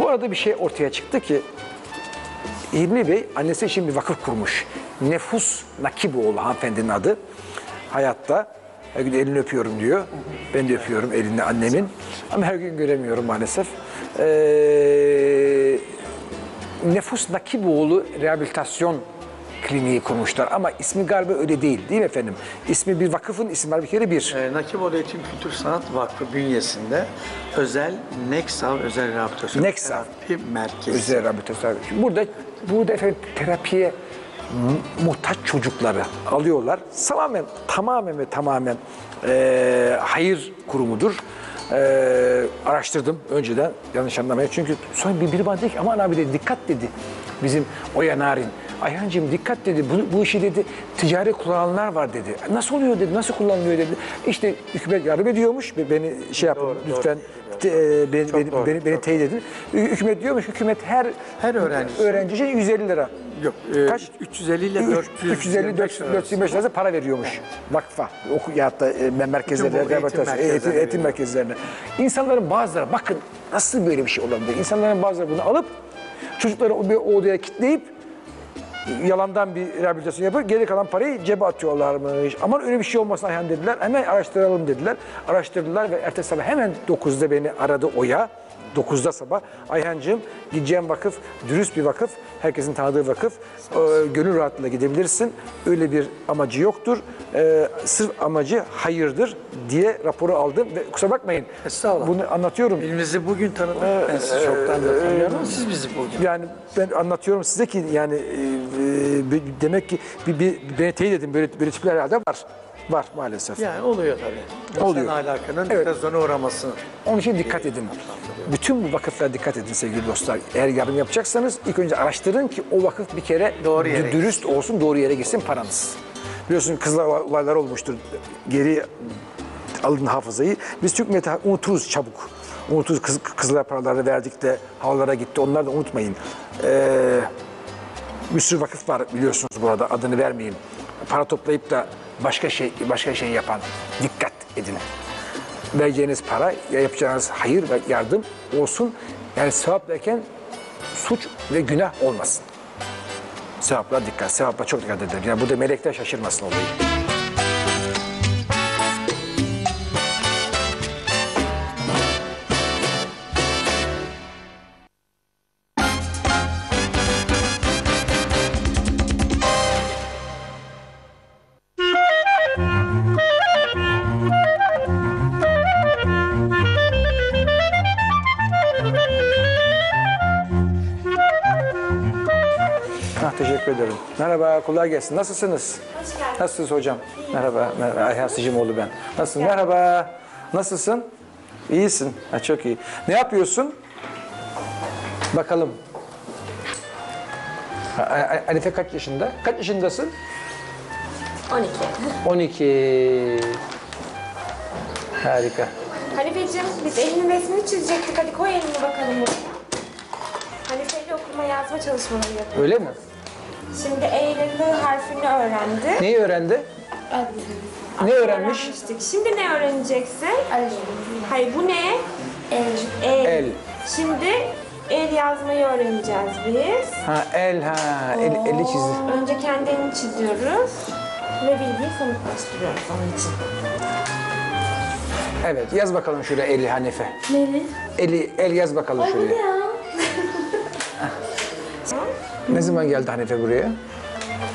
Bu arada bir şey ortaya çıktı ki İlmi Bey annesi için bir vakıf kurmuş. Nefus Nakiboğlu hanımefendinin adı. Hayatta her gün elini öpüyorum diyor. Ben de öpüyorum elini annemin. Ama her gün göremiyorum maalesef. Ee, Nefus Nakiboğlu Rehabilitasyon Kliniği kurmuşlar. Ama ismi galiba öyle değil değil mi efendim? İsmi bir vakıfın ismi var bir kere bir. E, Nakiboğlu Eğitim Kültür Sanat Vakfı bünyesinde özel Neksav Özel Rehabilitasyon Neksav. Terapi Merkezi. Özel rehabilitasyon. Burada, burada efendim terapiye mu- muhtaç çocukları alıyorlar. Tamamen, tamamen ve tamamen eee, hayır kurumudur. Eee, araştırdım önceden yanlış anlamaya. Çünkü sonra bir, biri bana dedi ki aman abi dedi dikkat dedi. Bizim Oya Narin. Ayhancığım dikkat dedi bu, bu işi dedi ticari kullananlar var dedi. Nasıl oluyor dedi nasıl kullanılıyor dedi. İşte hükümet yardım ediyormuş beni şey yapın Doğru, doğru. lütfen te- e, beni, beni, doğru, beni, beni teyit edin. Hü- Hükümet diyormuş hükümet her Her öğrenci. öğrenci için 150 lira. Yok, e, Kaç? 350 ile 400 350 425 lira para veriyormuş vakfa. Oku ya da e, merkezlerine, Bütün bu eğitim rehabilitasyon, eğitim, merkezlerine eğitim merkezlerine. İnsanların bazıları bakın nasıl böyle bir şey olabilir? İnsanların bazıları bunu alıp çocukları o, bir odaya kitleyip yalandan bir rehabilitasyon yapıp geri kalan parayı cebe atıyorlarmış. Aman öyle bir şey olmasın Ayhan dediler. Hemen araştıralım dediler. Araştırdılar ve ertesi sabah hemen 9'da beni aradı Oya. 9'da sabah. Ayhancığım gideceğim vakıf dürüst bir vakıf. Herkesin tanıdığı vakıf. Ee, gönül rahatlığıyla gidebilirsin. Öyle bir amacı yoktur. Ee, sırf amacı hayırdır diye raporu aldım. Ve kusura bakmayın. Estağfurullah. Bunu anlatıyorum. Elinizi bugün tanıdık. Ben sizi çoktan da tanıyorum ama siz bizi bugün. Yani ben anlatıyorum size ki yani e, e, bir- demek ki bir, bir, beni teyit edin böyle, böyle tipler herhalde var. Var maalesef. Yani oluyor tabii. Oluyor. Oluyor. alakanın Evet. erozyona uğraması. Onun için dikkat edin. Bütün bu vakıflara dikkat edin sevgili dostlar. Eğer yardım yapacaksanız ilk önce araştırın ki o vakıf bir kere Doğru yere dü- dürüst olsun, doğru yere gitsin paranız. Biliyorsun kızlar olaylar olmuştur. Geri alın hafızayı. Biz Türk milleti unuturuz çabuk. Unuturuz kız, kızlar paraları verdik de havalara gitti. Onları da unutmayın. Ee, bir sürü vakıf var biliyorsunuz burada adını vermeyeyim. Para toplayıp da başka şey başka şey yapan dikkat edin. Vereceğiniz para ya yapacağınız hayır ve yardım olsun. Yani sevap derken suç ve günah olmasın. Sevapla dikkat, sevapla çok dikkat edin. Yani burada melekler şaşırmasın olayı. Teşekkür ederim. Merhaba, kolay gelsin. Nasılsınız? Hoş geldin. Nasılsınız hocam? Merhaba, merhaba. Ayhan Sıcımoğlu ben. Nasılsın? Merhaba. Nasılsın? İyisin. Ha, çok iyi. Ne yapıyorsun? Bakalım. Ha, A- A- Hanife kaç yaşında? Kaç yaşındasın? 12. 12. Harika. Hanifeciğim biz elinin resmini çizecektik. Hadi koy elini bakalım buraya. Hanife ile okuma yazma çalışmaları yapıyor. Öyle mi? Şimdi H harfini öğrendi. Neyi öğrendi? Ne öğrenmiş? Öğrenmiştik. Şimdi ne öğreneceksin? Hayır bu ne? El. El. Şimdi el yazmayı öğreneceğiz biz. Ha el ha. El, eli çizdi. Önce kendi elini çiziyoruz. Ve bilgiyi somutlaştırıyoruz onun için. Evet yaz bakalım şuraya eli Hanife. Neli? Eli el yaz bakalım şuraya. Ne zaman geldi Hanife buraya?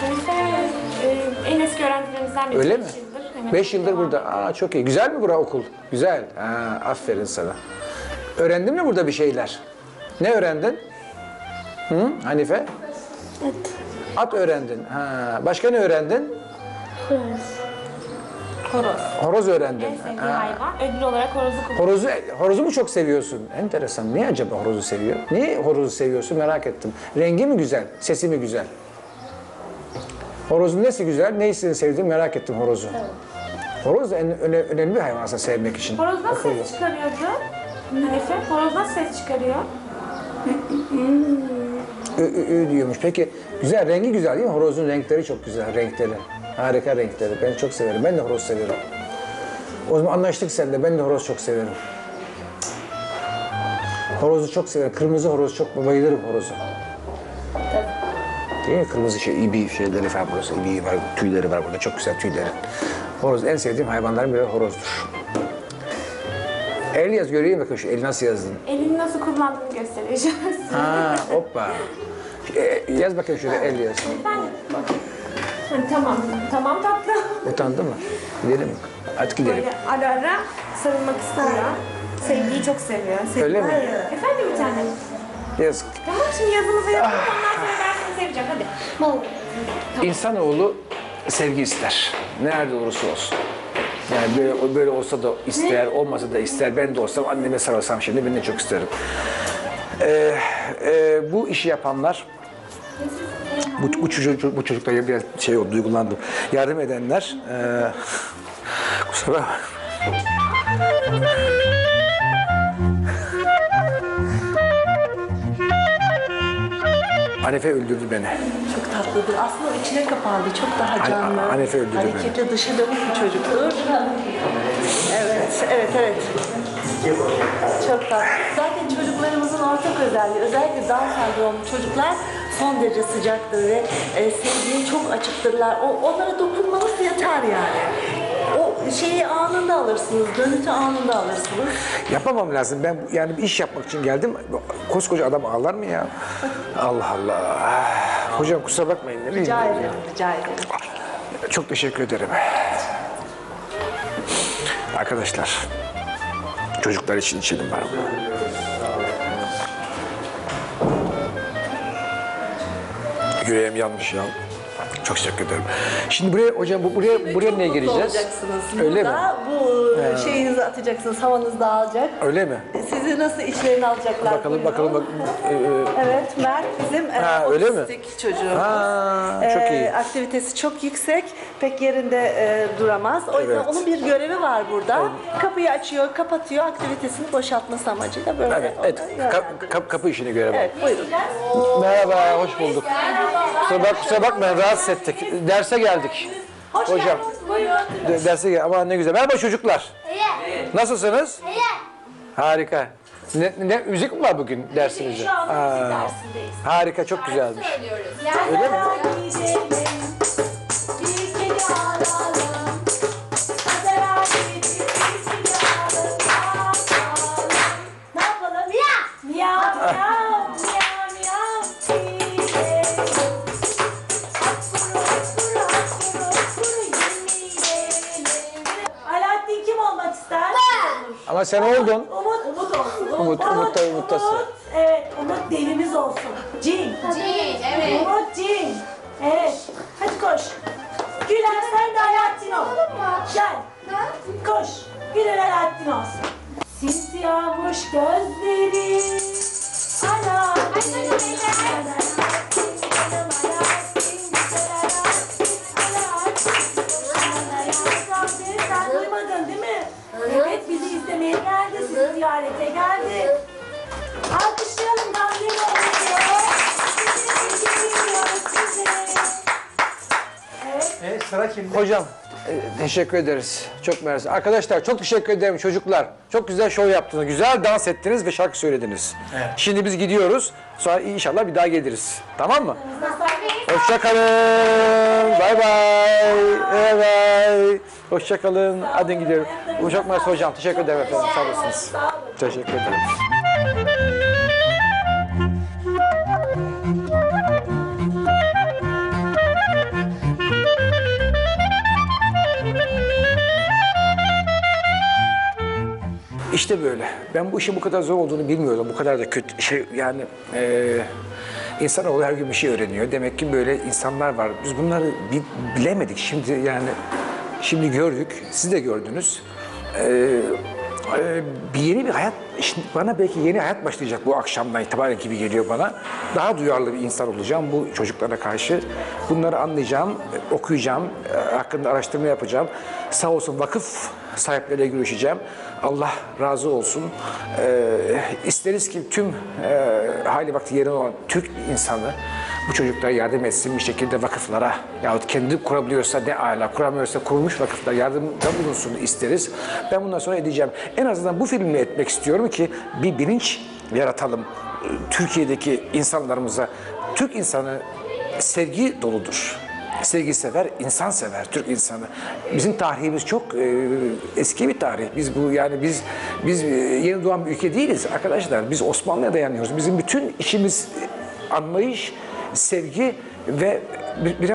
Hanife e, en eski öğrencilerimizden biri. Öyle mi? yıldır. Beş yıldır burada. Aa çok iyi. Güzel mi bura okul? Güzel. Ha, aferin sana. Öğrendin mi burada bir şeyler? Ne öğrendin? Hı? Hanife? At. At öğrendin. Ha. Başka ne öğrendin? Horoz. Horoz öğrendin. En sevdiği hayvan. Ödül olarak horozu kullanıyor. Horozu, horozu mu çok seviyorsun? Enteresan. Niye acaba horozu seviyor? Niye horozu seviyorsun merak ettim. Rengi mi güzel? Sesi mi güzel? Horozun nesi güzel? Neysini sevdiğini merak ettim horozu. Horoz da en, öne- önemli bir hayvan aslında sevmek için. Horoz nasıl Akıllı. ses çıkarıyordu? Hanife, horoz nasıl ses çıkarıyor? Ü, ü, ü diyormuş. Peki güzel, rengi güzel değil mi? Horozun renkleri çok güzel, renkleri. Harika renkleri. Ben çok severim. Ben de horoz severim. O zaman anlaştık seninle. Ben de horoz çok severim. Horozu çok severim. Kırmızı horoz çok bayılırım horozu. Değil mi? Kırmızı şey, iyi bir şeyleri falan burası. İyi var, tüyleri var burada. Çok güzel tüyleri. Horoz en sevdiğim hayvanların biri horozdur. El yaz göreyim bakın şu eli nasıl yazdın. Elini nasıl kullandığını göstereceğiz. Ha, hoppa. E, yaz bakayım şuraya el yaz. Ben Hani tamam, tamam tatlım. Utandı mı? Gidelim mi? Hadi gidelim. Böyle ara ara sarılmak istiyor. Sevgiyi çok seviyor. Sev- Öyle mi? Efendim bir tane. Yazık. Tamam şimdi yazımızı yapalım ondan sonra ben seni seveceğim hadi. İnsanoğlu sevgi ister. Nerede olursa olsun. Yani böyle, böyle olsa da ister, olmasa da ister. Ben de olsam anneme sarılsam şimdi ben de çok isterim. Ee, e, bu işi yapanlar, bu, bu, çocuk, bu çocuklara biraz şey oldu, duygulandım. Yardım edenler, e, kusura bakma. Hanefe öldürdü beni. Tatlıdır. Aslında o içine kapandı. Çok daha canlı. Öldürdü beni. Harekete dışa dönük bir çocuktur. Evet, evet, evet. Çok tatlı. Zaten çocuklarımızın ortak özelliği, özellikle Down sendromlu çocuklar son derece sıcaktır ve e, sevgiye çok açıktırlar. O, onlara dokunmanız yeter yani. O şeyi anında alırsınız, dönütü anında alırsınız. Yapamam lazım. Ben yani bir iş yapmak için geldim. Koskoca adam ağlar mı ya? Allah Allah. Hocam kusura bakmayın. Ne bileyim. Rica ederim, rica ederim. Çok teşekkür ederim. Arkadaşlar, çocuklar için içelim var. Yüreğim yanmış ya. Çok teşekkür ederim. Şimdi buraya hocam bu buraya buraya neye gireceğiz? olacaksınız. Öyle mi? Burada bu şeyinizi atacaksınız, havanız dağılacak. Öyle mi? Sizi nasıl işlerini alacaklar? Bakalım buyurun. bakalım bak. Ee, Evet, Mert bizim e, Ha, öyle mi? otistik çocuğumuz. Ha, çok Ee, iyi. Aktivitesi çok yüksek, pek yerinde e, duramaz. O yüzden Evet. onun bir görevi var burada. Kapıyı açıyor, kapatıyor, aktivitesini boşaltması amacıyla böyle Evet, onu evet. yönlendiriyor. Ka- kap- kapı işini görelim. Evet, buyurun. Merhaba, hoş bulduk. Kusura, bak, kusura bakmayın, rahatsız ettik. Derse geldik. Hocam, de- derse gel. Ama ne güzel. Merhaba çocuklar. Nasılsınız? Harika. Ne, ne, müzik mi var bugün dersinizde? Şu anda Aa, dersindeyiz. harika, çok güzelmiş. Öyle mi? Gidelim, Ama sen oldun. Umut, Umut olsun. Umut, Umut da Umut'tası. Umut, evet, Umut delimiz olsun. Cin. Cin, evet. Umut cin. Evet, hadi koş. Güler sen de Alaaddin ol. Gel, koş. Güler Alaaddin olsun. Simsiyahmış gözleri. Ziyarete geldi. Alkışlayalım Gamze ne oluyor? Sizi geliyoruz size. Evet. Hocam, e, teşekkür ederiz. Çok mersi. Arkadaşlar çok teşekkür ederim çocuklar. Çok güzel şov yaptınız. Güzel dans ettiniz ve şarkı söylediniz. Şimdi biz gidiyoruz. Sonra inşallah bir daha geliriz. Tamam mı? Hoşçakalın. Bay bay. Bay bay. Hoşçakalın. Hadi gidiyorum. Çok mersi hocam. Teşekkür ederim efendim. Sağ olasınız. Teşekkür ederim. İşte böyle. Ben bu işin bu kadar zor olduğunu bilmiyordum. Bu kadar da kötü şey yani e, insanoğlu her gün bir şey öğreniyor. Demek ki böyle insanlar var. Biz bunları bi- bilemedik. Şimdi yani şimdi gördük. Siz de gördünüz. E, e, bir yeni bir hayat şimdi bana belki yeni hayat başlayacak bu akşamdan itibaren gibi geliyor bana. Daha duyarlı bir insan olacağım bu çocuklara karşı. Bunları anlayacağım, okuyacağım, e, hakkında araştırma yapacağım. Sağ olsun vakıf sahipleriyle görüşeceğim. Allah razı olsun. Ee, isteriz ki tüm e, hali vakti yerine olan Türk insanı bu çocuklara yardım etsin bir şekilde vakıflara yahut kendi kurabiliyorsa ne ala, kuramıyorsa kurulmuş vakıflara yardımda bulunsun isteriz. Ben bundan sonra edeceğim. En azından bu filmi etmek istiyorum ki bir bilinç yaratalım. Türkiye'deki insanlarımıza Türk insanı sevgi doludur. Sevgi sever, insan sever Türk insanı. Bizim tarihimiz çok e, eski bir tarih. Biz bu yani biz biz e, yeni doğan bir ülke değiliz arkadaşlar. Biz Osmanlı'ya dayanıyoruz. Bizim bütün işimiz anlayış, sevgi ve bir,